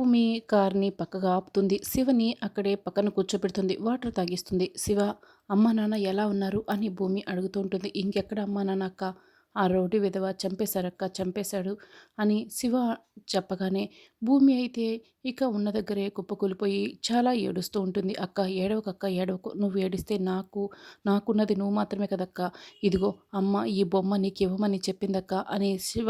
భూమి కార్ని పక్కగా ఆపుతుంది. శివని అక్కడే పక్కన కూర్చోబెడుతుంది. వాటర్ తాగిస్తుంది. శివ అమ్మ నాన్న ఎలా ఉన్నారు? అని భూమి అడుగుతూ ఉంటుంది. ఇంకెక్కడ అమ్మ నాన్న అక్క? ఆ రౌడీ విధవ చంపేశారక్క చంపేశాడు అని శివ చెప్పగానే భూమి అయితే ఇక ఉన్న దగ్గరే కుప్పకూలిపోయి చాలా ఏడుస్తూ ఉంటుంది. అక్క ఏడవకక్క ఏడవకు. నువ్వు ఏడిస్తే నాకు నాకున్నది నువ్వు మాత్రమే కదక్క. ఇదిగో అమ్మ ఈ బొమ్మ నీకు ఇవ్వమని చెప్పిందక్క అని శివ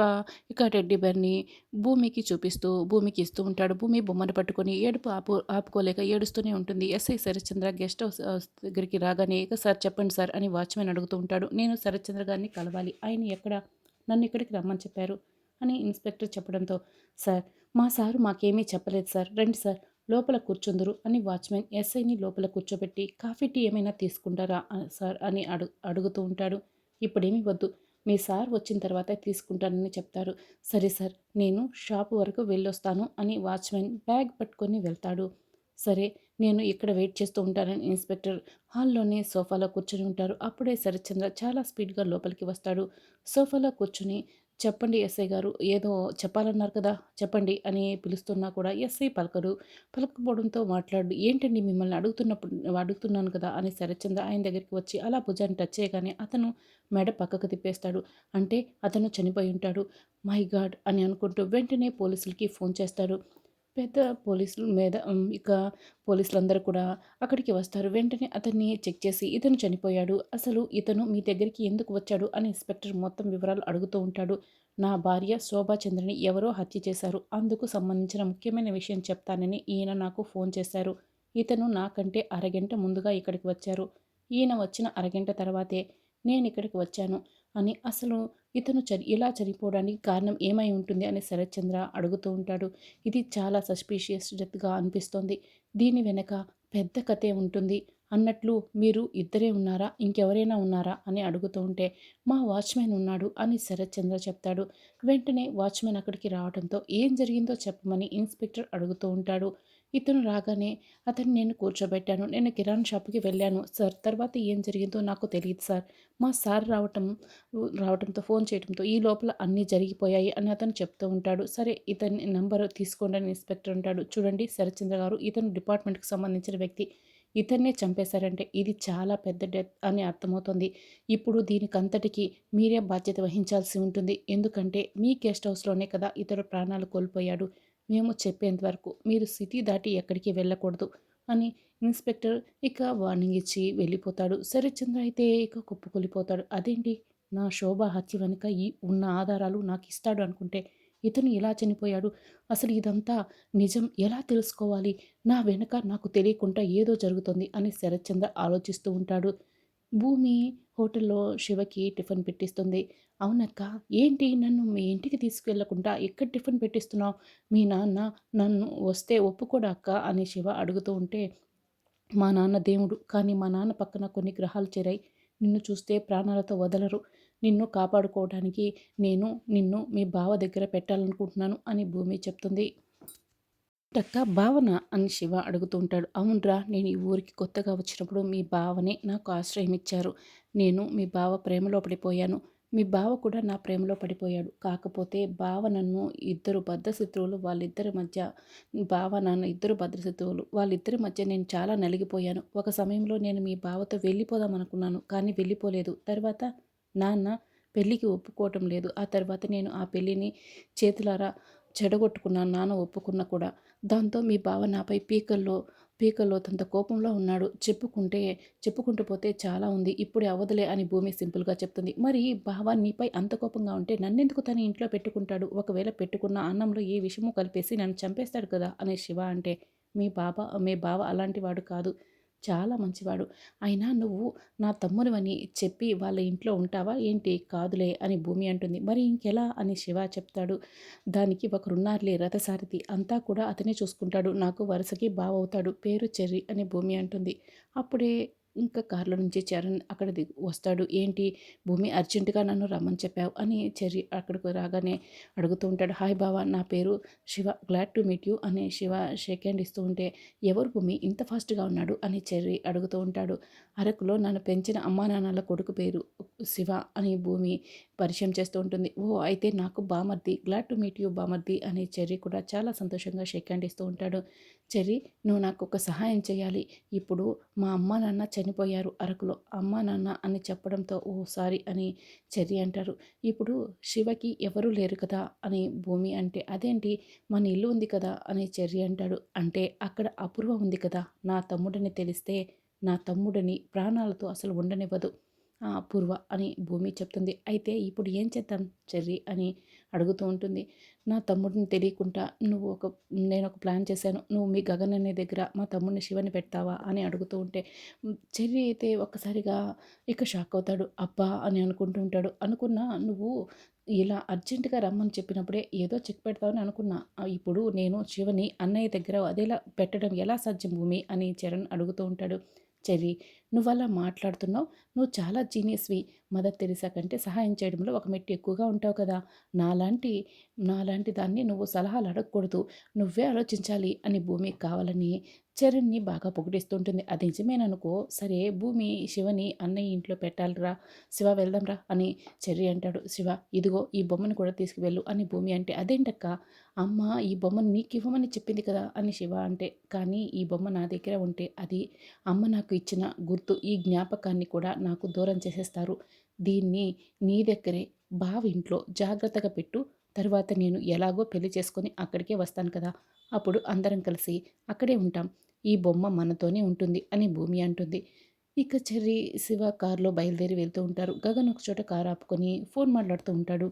ఇక టెడ్డి బర్ని భూమికి చూపిస్తూ భూమికి ఇస్తూ ఉంటాడు. భూమి బొమ్మను పట్టుకొని ఏడుపు ఆపు ఆపుకోలేక ఏడుస్తూనే ఉంటుంది. SI Sharatchandra guest house house దగ్గరికి రాగానే ఇక సార్ చెప్పండి సార్ అని వాచ్మెన్ అడుగుతూ ఉంటాడు. నేను శరత్చంద్ర గారిని కలవాలి. ఆయన ఎక్కడ నన్ను ఇక్కడికి రమ్మని చెప్పారు అని ఇన్స్పెక్టర్ చెప్పడంతో సార్ మా సారు మాకేమీ చెప్పలేదు సార్. రండి సార్ లోపల కూర్చుందరు అని వాచ్మెన్ ఎస్ఐని లోపల కూర్చోబెట్టి కాఫీ టీ ఏమైనా తీసుకుంటారా సార్? అని అడుగు అడుగుతూ ఉంటాడు. ఇప్పుడేమీ వద్దు. మీ సార్ వచ్చిన తర్వాత తీసుకుంటానని చెప్తారు. సరే సార్ నేను షాప్ వరకు వెళ్ళొస్తాను అని వాచ్మెన్ బ్యాగ్ పట్టుకొని వెళ్తాడు. సరే నేను ఇక్కడ వెయిట్ చేస్తూ ఉంటానని ఇన్స్పెక్టర్ హాల్లోనే సోఫాలో కూర్చొని ఉంటారు. అప్పుడే శరత్చంద్ర చాలా స్పీడ్గా లోపలికి వస్తాడు. సోఫాలో కూర్చుని చెప్పండి ఎస్ఐ గారు ఏదో చెప్పాలన్నారు కదా చెప్పండి అని పిలుస్తున్నా కూడా ఎస్ఐ పలకరు. పలకపోవడంతో మాట్లాడు ఏంటండి మిమ్మల్ని అడుగుతున్నప్పుడు అడుగుతున్నాను కదా అని శరత్చంద్ర ఆయన దగ్గరికి వచ్చి అలా భుజాన్ని టచ్ చేయగానే అతను మెడ పక్కకు తిప్పేస్తాడు. అంటే అతను చనిపోయి ఉంటాడు. మై గాడ్ అని అనుకుంటూ వెంటనే పోలీసులకి ఫోన్ చేస్తాడు. పెద్ద పోలీసుల మీద ఇక పోలీసులందరూ కూడా అక్కడికి వస్తారు. వెంటనే అతన్ని చెక్ చేసి ఇతను చనిపోయాడు. అసలు ఇతను మీ దగ్గరికి ఎందుకు వచ్చాడు అని ఇన్స్పెక్టర్ మొత్తం వివరాలు అడుగుతూ ఉంటాడు. నా భార్య శోభాచంద్రని ఎవరో హత్య చేశారు. అందుకు సంబంధించిన ముఖ్యమైన విషయం చెప్తానని ఈయన నాకు ఫోన్ చేశారు. ఇతను నాకంటే అరగంట ముందుగా ఇక్కడికి వచ్చారు. ఈయన వచ్చిన అరగంట తర్వాతే నేను ఇక్కడికి వచ్చాను. అని అసలు ఇతను చని ఇలా చనిపోవడానికి కారణం ఏమై ఉంటుంది అని శరత్చంద్ర అడుగుతూ ఉంటాడు. ఇది చాలా సస్పీషియస్ డెత్గా అనిపిస్తోంది. దీని వెనక పెద్ద కథే ఉంటుంది. అన్నట్లు మీరు ఇద్దరే ఉన్నారా? ఇంకెవరైనా ఉన్నారా? అని అడుగుతూ ఉంటే మా వాచ్మెన్ ఉన్నాడు అని శరత్చంద్ర చెప్తాడు. వెంటనే వాచ్మెన్ అక్కడికి రావడంతో ఏం జరిగిందో చెప్పమని ఇన్స్పెక్టర్ అడుగుతూ ఉంటాడు. ఇతను రాగానే అతన్ని నేను కూర్చోబెట్టాను. నేను కిరాణా షాప్కి వెళ్ళాను. సార్ తర్వాత ఏం జరిగిందో నాకు తెలియదు సార్. మా సార్ రావటం రావడంతో ఫోన్ చేయడంతో ఈ లోపల అన్నీ జరిగిపోయాయి అని అతను చెప్తూ ఉంటాడు. సరే ఇతని నంబర్ తీసుకోండి అని ఇన్స్పెక్టర్ ఉంటాడు చూడండి శరత్చంద్ర గారు ఇతను డిపార్ట్మెంట్కి సంబంధించిన వ్యక్తి. ఇతన్నే చంపేశారంటే ఇది చాలా పెద్ద డెత్ అని అర్థమవుతుంది. ఇప్పుడు దీనికంతటికి మీరే బాధ్యత వహించాల్సి ఉంటుంది. ఎందుకంటే మీ గెస్ట్ హౌస్లోనే కదా ఇతడు ప్రాణాలు కోల్పోయాడు. మేము చెప్పేంత వరకు మీరు సిటీ దాటి ఎక్కడికి వెళ్ళకూడదు అని ఇన్స్పెక్టర్ ఇక వార్నింగ్ ఇచ్చి వెళ్ళిపోతాడు. శరత్చంద్ర అయితే ఇక కుప్పకూలిపోతాడు. అదేంటి? నా శోభ హత్య వెనుక ఈ ఉన్న ఆధారాలు నాకు ఇస్తాడు అనుకుంటే ఇతను ఎలా చనిపోయాడు. అసలు ఇదంతా నిజం? ఎలా తెలుసుకోవాలి? నా వెనుక నాకు తెలియకుండా ఏదో జరుగుతుంది అని శరత్చంద్ర ఆలోచిస్తూ ఉంటాడు. భూమి హోటల్లో శివకి టిఫిన్ పెట్టిస్తుంది. అవునక్క ఏంటి నన్ను మీ ఇంటికి తీసుకెళ్ళకుండా ఎక్కడ టిఫిన్ పెట్టిస్తున్నావు? మీ నాన్న నన్ను వస్తే ఒప్పుకోడా అక్క? అని శివ అడుగుతూ ఉంటే మా నాన్న దేవుడు కానీ మా నాన్న పక్కన కొన్ని గ్రహాలు చేరాయి. నిన్ను చూస్తే ప్రాణాలతో వదలరు. నిన్ను కాపాడుకోవడానికి నేను నిన్ను మీ బావ దగ్గర పెట్టాలనుకుంటున్నాను అని భూమి చెప్తుంది. అక్క భావన అని శివ అడుగుతూ ఉంటాడు. అవునరా నేను ఈ ఊరికి కొత్తగా వచ్చినప్పుడు మీ బావనే నాకు ఆశ్రయం ఇచ్చారు. నేను మీ బావ ప్రేమలో పడిపోయాను. మీ బావ కూడా నా ప్రేమలో పడిపోయాడు. కాకపోతే బావ నన్ను ఇద్దరు భద్రశత్రువులు వాళ్ళిద్దరి మధ్య బావ నాన్న ఇద్దరు భద్రశత్రువులు వాళ్ళిద్దరి మధ్య నేను చాలా నలిగిపోయాను. ఒక సమయంలో నేను మీ బావతో వెళ్ళిపోదాం అనుకున్నాను కానీ వెళ్ళిపోలేదు. తర్వాత నాన్న పెళ్ళికి ఒప్పుకోవటం లేదు. ఆ తర్వాత నేను ఆ పెళ్ళిని చేతులారా చెడగొట్టుకున్నాను నాన్న ఒప్పుకున్న కూడా. దాంతో మీ బావ నాపై పీకల్లో పీకల్లో తంత కోపంలో ఉన్నాడు. చెప్పుకుంటే చెప్పుకుంటూ పోతే చాలా ఉంది. ఇప్పుడే అవ్వదులే అని భూమి సింపుల్గా చెప్తుంది. మరి బావ నీపై అంత కోపంగా ఉంటే నన్నెందుకు తన ఇంట్లో పెట్టుకుంటాడు? ఒకవేళ పెట్టుకున్న అన్నంలో ఏ విషయమో కలిపేసి నన్ను చంపేస్తాడు కదా? అనే శివ అంటే మీ బావ మీ బావ అలాంటి వాడు కాదు. చాలా మంచివాడు. అయినా నువ్వు నా తమ్మునివని చెప్పి వాళ్ళ ఇంట్లో ఉంటావా? ఏంటి? కాదులే అని భూమి అంటుంది. మరి ఇంకెలా అని శివ చెప్తాడు. దానికి ఒకరున్నారులే రథసారథి. అంతా కూడా అతనే చూసుకుంటాడు. నాకు వరుసకి బావవుతాడు. పేరు చెర్రి అని భూమి అంటుంది. అప్పుడే ఇంకా కార్లో నుంచి చరణ్ అక్కడ దిగు వస్తాడు. ఏంటి? భూమి అర్జెంటుగా నన్ను రమ్మని చెప్పావు? అని చెర్రి అక్కడికి రాగానే అడుగుతూ ఉంటాడు. హాయ్ బావా నా పేరు Shiva. Glad to meet you అని శివ షేక్ హ్యాండ్ ఇస్తూ ఉంటే ఎవరు భూమి? ఇంత ఫాస్ట్గా ఉన్నాడు? అని చెర్రి అడుగుతూ ఉంటాడు. అరకులో నన్ను పెంచిన అమ్మా నాన్నల కొడుకు పేరు శివ అని భూమి పరిచయం చేస్తూ ఉంటుంది. ఓ అయితే నాకు బామర్ది గ్లాడ్ టు మీట్ యూ బామర్ది అని చెర్రీ కూడా చాలా సంతోషంగా షేక్ హ్యాండ్ ఇస్తూ ఉంటాడు. చెర్రీ నువ్వు నాకు ఒక సహాయం చేయాలి. ఇప్పుడు మా అమ్మ నాన్న చనిపోయారు అరకులో. అమ్మ నాన్న అని చెప్పడంతో ఓ సారీ అని చెర్రీ అంటారు. ఇప్పుడు శివకి ఎవరూ లేరు కదా అని భూమి అంటే అదేంటి? మన ఇల్లు ఉంది కదా అని చెర్రీ అంటాడు. అంటే అక్కడ అపూర్వ ఉంది కదా. నా తమ్ముడని తెలిస్తే నా తమ్ముడిని ప్రాణాలతో అసలు ఉండనివ్వదు. పూర్వ అపూర్వ అని భూమి చెప్తుంది. అయితే ఇప్పుడు ఏం చేద్దాం? చెర్రి అని అడుగుతూ ఉంటుంది. నా తమ్ముడిని తెలియకుండా నువ్వు ఒక నేను ఒక ప్లాన్ చేశాను. నువ్వు మీ గగన్ అనే దగ్గర మా తమ్ముడిని శివని పెడతావా అని అడుగుతూ ఉంటే చెర్రీ అయితే ఒక్కసారిగా ఇక షాక్ అవుతాడు. అబ్బా అని అనుకుంటూ ఉంటాడు. అనుకున్నా నువ్వు ఇలా అర్జెంటుగా రమ్మని చెప్పినప్పుడే ఏదో చెక్ పెడతావని అనుకున్నా. ఇప్పుడు నేను శివని అన్నయ్య దగ్గర అదేలా పెట్టడం ఎలా సాధ్యం భూమి? అని చరణ్ అడుగుతూ ఉంటాడు. చెర్రీ నువ్వు అలా మాట్లాడుతున్నావు. నువ్వు చాలా జీనియస్వి. మదర్ తెరిసా కంటే సహాయం చేయడంలో ఒక మెట్టి ఎక్కువగా ఉంటావు కదా. నాలాంటి నాలాంటి దాన్ని నువ్వు సలహాలు అడగకూడదు. నువ్వే ఆలోచించాలి. అని భూమికి కావాలని చరణ్ని బాగా పొగిడిస్తుంటుంది. అది నిజమేననుకో. సరే భూమి శివని అన్నయ్య ఇంట్లో పెట్టాలిరా. శివ వెళ్దాంరా అని చెర్రి అంటాడు. శివ ఇదిగో ఈ బొమ్మను కూడా తీసుకువెళ్ళు అని భూమి అంటే అదేంటక్క? అమ్మ ఈ బొమ్మను నీకు ఇవ్వమని చెప్పింది కదా అని శివ అంటే కానీ ఈ బొమ్మ నా దగ్గర ఉంటే అది అమ్మ నాకు ఇచ్చిన గుర్తు ఈ జ్ఞాపకాన్ని కూడా నాకు దూరం చేసేస్తారు. దీన్ని నీ దగ్గరే బావింట్లో జాగ్రత్తగా పెట్టు. తర్వాత నేను ఎలాగో పెళ్ళి చేసుకొని అక్కడికే వస్తాను కదా. అప్పుడు అందరం కలిసి అక్కడే ఉంటాం. ఈ బొమ్మ మనతోనే ఉంటుంది అని భూమి అంటుంది. ఇక చెర్రి శివ కారులో బయలుదేరి వెళ్తూ ఉంటారు. గగన్ ఒక చోట కారు ఆపుకొని ఫోన్ మాట్లాడుతూ ఉంటాడు.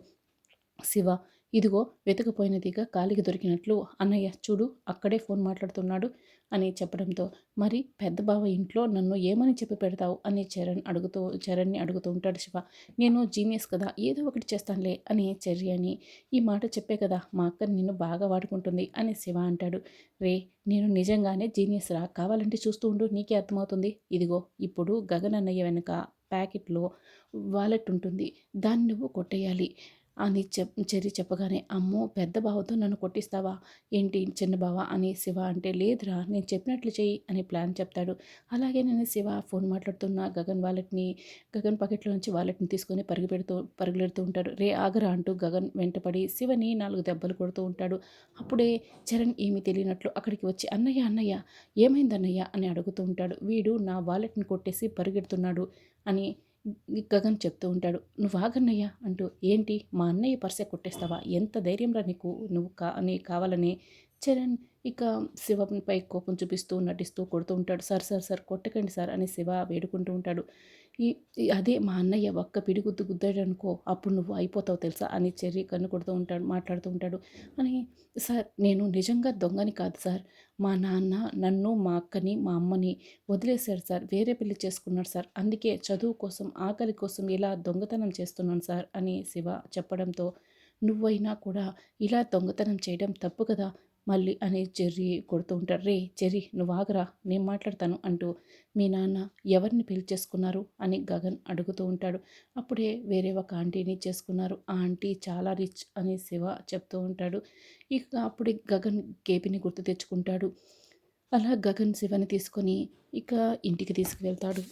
శివ ఇదిగో వెతకపోయినదిగా కాలికి దొరికినట్లు అన్నయ్య చూడు అక్కడే ఫోన్ మాట్లాడుతున్నాడు అని చెప్పడంతో మరి పెద్ద బావ ఇంట్లో నన్ను ఏమని చెప్పి పెడతావు అని చరణ్ అడుగుతూ చరణ్ని అడుగుతూ ఉంటాడు శివ. నేను జీనియస్ కదా ఏదో ఒకటి చేస్తానులే అని చర్య అని ఈ మాట చెప్పే కదా మా అక్క నిన్ను బాగా వాడుకుంటుంది అని శివ అంటాడు. రే నేను నిజంగానే జీనియస్ రా కావాలంటే చూస్తూ ఉండు నీకే అర్థమవుతుంది. ఇదిగో ఇప్పుడు గగన్ అన్నయ్య వెనుక ప్యాకెట్లో వాలెట్ ఉంటుంది దాన్ని నువ్వు కొట్టేయాలి. అని చెప్ చెరి చెప్పగానే అమ్మో పెద్ద బావతో నన్ను కొట్టిస్తావా? ఏంటి చిన్న బావ? అని శివ అంటే లేదురా నేను చెప్పినట్లు చెయ్యి అని ప్లాన్ చెప్తాడు. అలాగే నేను శివ ఫోన్ మాట్లాడుతున్న గగన్ వాలెట్ని గగన్ పాకెట్లో నుంచి వాలెట్ని తీసుకొని పరుగు పెడుతూ పరుగులెడుతూ ఉంటాడు. రే ఆగరా అంటూ గగన్ వెంటపడి శివని నాలుగు దెబ్బలు కొడుతూ ఉంటాడు. అప్పుడే చరణ్ ఏమీ తెలియనట్లు అక్కడికి వచ్చి అన్నయ్య అన్నయ్య ఏమైంది అన్నయ్య అని అడుగుతూ ఉంటాడు. వీడు నా వాలెట్ని కొట్టేసి పరిగెడుతున్నాడు అని గగన్ చెప్తూ ఉంటాడు నువ్వు ఆగన్నయ్యా అంటూ ఏంటి మా అన్నయ్య పర్సే కొట్టేస్తావా? ఎంత ధైర్యంరా నీకు నువ్వు కా నీ కావాలని చరణ్ ఇక శివపై కోపం చూపిస్తూ నటిస్తూ కొడుతూ ఉంటాడు సార్ సార్ సార్ కొట్టకండి సార్ అని శివ వేడుకుంటూ ఉంటాడు. ఈ అదే మా అన్నయ్య ఒక్క పిడిగుద్దు గుద్దాడు అనుకో అప్పుడు నువ్వు అయిపోతావు తెలుసా? అని చెర్రీ కన్ను కొడుతూ ఉంటాడు మాట్లాడుతూ ఉంటాడు. అని సార్ నేను నిజంగా దొంగని కాదు సార్. మా నాన్న నన్ను మా అక్కని మా అమ్మని వదిలేశారు సార్. వేరే పెళ్ళి చేసుకున్నాడు సార్. అందుకే చదువు కోసం ఆకలి కోసం ఇలా దొంగతనం చేస్తున్నాను సార్ అని శివ చెప్పడంతో నువ్వైనా కూడా ఇలా దొంగతనం చేయడం తప్పు కదా? మళ్ళీ అని చెర్రి కొడుతూ ఉంటారు రే చెర్రి నువ్వు ఆగరా నేను మాట్లాడతాను అంటూ మీ నాన్న ఎవరిని పెళ్ళి చేసుకున్నారు అని గగన్ అడుగుతూ ఉంటాడు. అప్పుడే వేరే ఒక ఆంటీని చేసుకున్నారు. ఆ ఆంటీ చాలా రిచ్ అని శివ చెప్తూ ఉంటాడు. ఇక అప్పుడే గగన్ కేపిని గుర్తు తెచ్చుకుంటాడు. అలా గగన్ శివని తీసుకొని ఇక ఇంటికి తీసుకువెళ్తాడు.